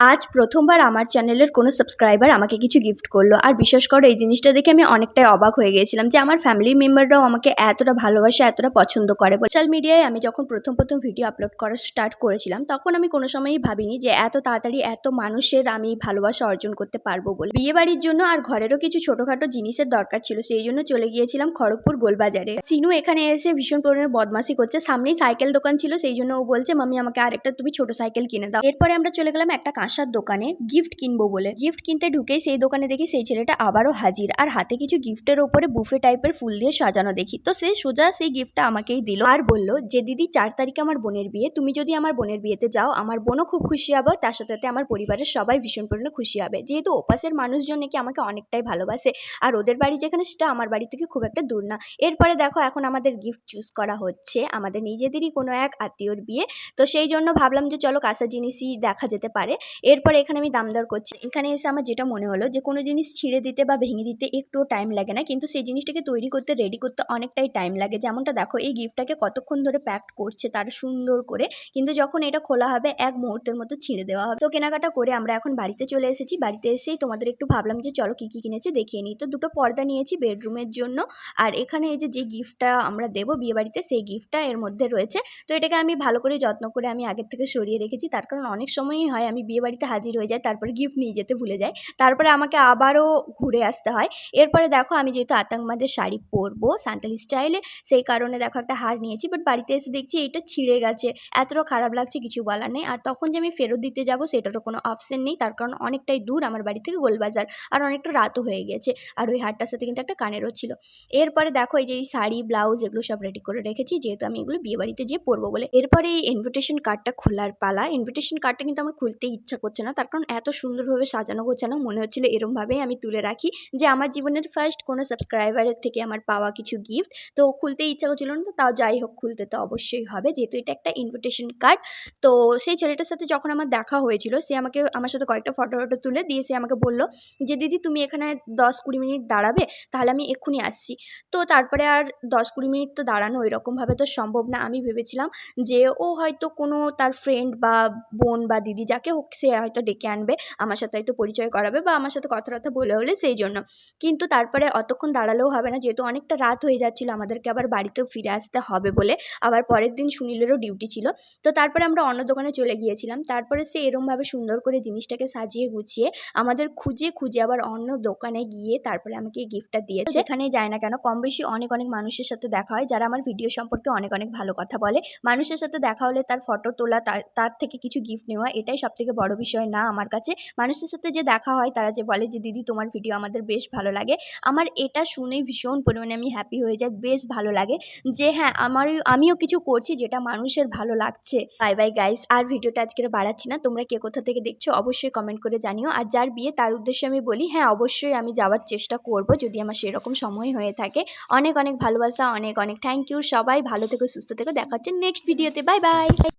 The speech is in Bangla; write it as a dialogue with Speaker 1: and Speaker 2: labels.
Speaker 1: আজ প্রথমবার আমার চ্যানেলের কোনো সাবস্ক্রাইবার আমাকে কিছু গিফট করল। আর বিশেষ করে এই জিনিসটা দেখে আমি অনেকটাই অবাক হয়ে গিয়েছিলাম যে আমার ফ্যামিলি মেম্বাররাও আমাকে এতটা ভালোবাসে, এতটা পছন্দ করে সোশ্যাল মিডিয়ায় আমি যখন প্রথম প্রথম ভিডিও আপলোড করা স্টার্ট করেছিলাম, তখন আমি কোনো সময়ই ভাবিনি যে এত তাড়াতাড়ি এত মানুষের আমি ভালোবাসা অর্জন করতে পারব বলে। বিয়ে বাড়ির জন্য আর ঘরেরও কিছু ছোটোখাটো জিনিসের দরকার ছিল, সেই জন্য চলে গিয়েছিলাম খড়গপুর গোলবাজারে। সিনু এখানে এসে ভীষণ পরিমাণে বদমাসি করছে। সামনেই সাইকেল দোকান ছিল, সেই জন্য ও বলছে মামি আমাকে আরেকটা তুমি ছোট সাইকেল কিনে দাও। এরপরে আমরা চলে গেলাম একটা কাঁসার দোকানে গিফট কিনবো বলে। গিফট কিনতে ঢুকেই সেই দোকানে দেখি সেই ছেলেটা আবারও হাজির। আর হাতে কিছু গিফটের ওপরে বুফে টাইপের ফুল দিয়ে সাজানো দেখি। তো সে সোজা সেই গিফটটা আমাকেই দিল আর বলল যে, দিদি, চার তারিখে আমার বোনের বিয়ে। তুমি যদি আমার বোনের বিয়েতে যাও, আমার বোনও খুব খুশি হবে। তার সাথে সাথে আমার পরিবারের সবাই ভীষণ পরিমাণে খুশি হবে। যেহেতু ওপাশের মানুষজন নাকি আমাকে অনেকটাই ভালোবাসে। আর ওদের বাড়ি যেখানে সেটা আমার বাড়ি থেকে খুব একটা দূর না। এরপরে দেখো এখন আমাদের গিফট চুজ করা হচ্ছে। আমাদের নিজেদেরই কোনো এক আত্মীয়র বিয়ে। তো সেই জন্য ভাবলাম যে, চলো কাঁচা জিনিসই দেখা যেতে পারে। এরপরে এখানে আমি দাম দর করছি। এখানে এসে আমার যেটা মনে হলো যে, কোনো জিনিস ছিঁড়ে দিতে বা ভেঙে দিতে একটুও টাইম লাগে না। কিন্তু সেই জিনিসটাকে তৈরি করতে রেডি করতে অনেকটাই টাইম লাগে। যেমনটা দেখো, এই গিফটটাকে কতক্ষণ ধরে প্যাক করছে তারা সুন্দর করে। কিন্তু যখন এটা খোলা হবে, এক মুহূর্তের মধ্যে ছিঁড়ে দেওয়া হবে। তো কেনাকাটা করে আমরা এখন বাড়িতে চলে এসেছি। বাড়িতে এসেই তোমাদের একটু ভাবলাম যে, চলো কী কী কিনেছে দেখিয়ে নিই। তো দুটো পর্দা নিয়েছি বেডরুমের জন্য। আর এখানে এই যে যে গিফটটা আমরা দেবো বিয়েবাড়িতে সেই গিফটটা এর মধ্যে রয়েছে। তো এটাকে আমি ভালো করে যত্ন করে আমি আগের থেকে সরিয়ে রেখেছি। তার কারণ অনেক সময়ই হয় আমি বিয়েবাড়িতে হাজির হয়ে যায়, তারপরে গিফট নিয়ে যেতে ভুলে যায়। তারপরে আমাকে আবারও ঘুরে আসতে হয়। এরপরে দেখো আমি যেহেতু আতঙ্কবাদের শাড়ি পরবো সান্তালি স্টাইলে সেই কারণে দেখো একটা হার নিয়েছি। বাট বাড়িতে এসে দেখছি এটা ছিঁড়ে গেছে। এতটা খারাপ লাগছে, কিছু বলার নেই। আর তখন যে আমি ফেরত দিতে যাব, সেটারও কোনো অপশন নেই। তার কারণ অনেকটাই দূর আমার বাড়ি থেকে গোলবাজার। আর অনেকটা রাতও হয়ে গেছে। আর ওই হারটার সাথে কিন্তু একটা কানেরও ছিল। এরপরে দেখো এই যে এই শাড়ি ব্লাউজ এগুলো সব রেডি করে রেখেছি। যেহেতু আমি এগুলো বিয়ে বাড়িতে যেয়ে পরবো বলে। এরপরে এই ইনভিটেশন কার্ডটা খোলার পালা। ইনভিটেশন কার্ডটা কিন্তু আমার খুলতে ইচ্ছা করছে না। তার কারণ এত সুন্দরভাবে সাজানো গোছানো মনে হচ্ছিল এরমভাবেই আমি তুলে রাখি যে আমার জীবনের ফার্স্ট কোনো সাবস্ক্রাইবারের থেকে আমার পাওয়া কিছু গিফট তো খুলতে ইচ্ছা করছিল না তাও যাই হোক খুলতে তো অবশ্যই হবে। যেহেতু এটা একটা ইনভিটেশন কার্ড তো সেই ছেলেটার সাথে যখন আমার দেখা হয়েছিল, সে আমাকে, আমার সাথে কয়েকটা ফটো ফটো তুলে দিয়ে সে আমাকে বলল যে, দিদি, তুমি এখানে দশ কুড়ি মিনিট দাঁড়াবে, তাহলে আমি এক্ষুনি আসছি। তো তারপরে আর দশ কুড়ি মিনিট তো দাঁড়ানো ওইরকমভাবে তো সম্ভব না। আমি ভেবেছিলাম যে ও হয়তো কোনো তার ফ্রেন্ড বা বোন বা দিদি, যাকে হোক সে হয়তো ডেকে আনবে, আমার সাথে হয়তো পরিচয় করাবে বা আমার সাথে কথা বলে হলে সেই জন্য। কিন্তু তারপরে অতক্ষণ দাঁড়ালেও হবে না, যেহেতু অনেকটা রাত হয়ে যাচ্ছিল, আমাদেরকে আবার বাড়িতেও ফিরে আসতে হবে বলে। আবার পরের দিন সুনীলেরও ডিউটি ছিল। তো তারপরে আমরা অন্য দোকানে চলে গিয়েছিলাম। তারপরে সে এরমভাবে সুন্দর করে জিনিসটাকে সাজিয়ে গুছিয়ে আমাদের খুঁজে খুঁজে আবার অন্য দোকানে গিয়ে তারপরে আমাকে গিফটটা দিয়েছে। সেখানে যায় না কেন কম বেশি অনেক অনেক মানুষের সাথে দেখা হয়, যারা আমার ভিডিও সম্পর্কে অনেক অনেক ভালো কথা বলে। মানুষের সাথে দেখা হলে তার ফটো তোলা তার তার থেকে কিছু গিফট নেওয়া, এটাই সব থেকে বড় বিষয় না আমার কাছে। মানুষের সাথে যে দেখা হয়, তারা যে বলে যে, দিদি, তোমার ভিডিও আমাদের বেশ ভালো লাগে। আমার এটা শুনেই ভীষণ পরিমাণে আমি হ্যাপি হয়ে যাই, বেশ ভালো লাগে যে হ্যাঁ আমার আমিও কিছু করছি যেটা মানুষের ভালো লাগছে। বাই বাই গাইস আর ভিডিওটা আজকে বাড়াচ্ছি না। তোমরা কে কোথা থেকে দেখছ অবশ্যই কমেন্ট করে জানিও। আর যার বিয়ে, তার উদ্দেশ্যে আমি বলি হ্যাঁ অবশ্যই আমি যাওয়ার চেষ্টা করব যদি আমার সেরকম সময় হয়ে থাকে। অনেক অনেক ভালোবাসা, অনেক অনেক থ্যাংক ইউ সবাই ভালো থেকো, সুস্থ থেকো। দেখা হচ্ছে নেক্সট ভিডিওতে বাই বাই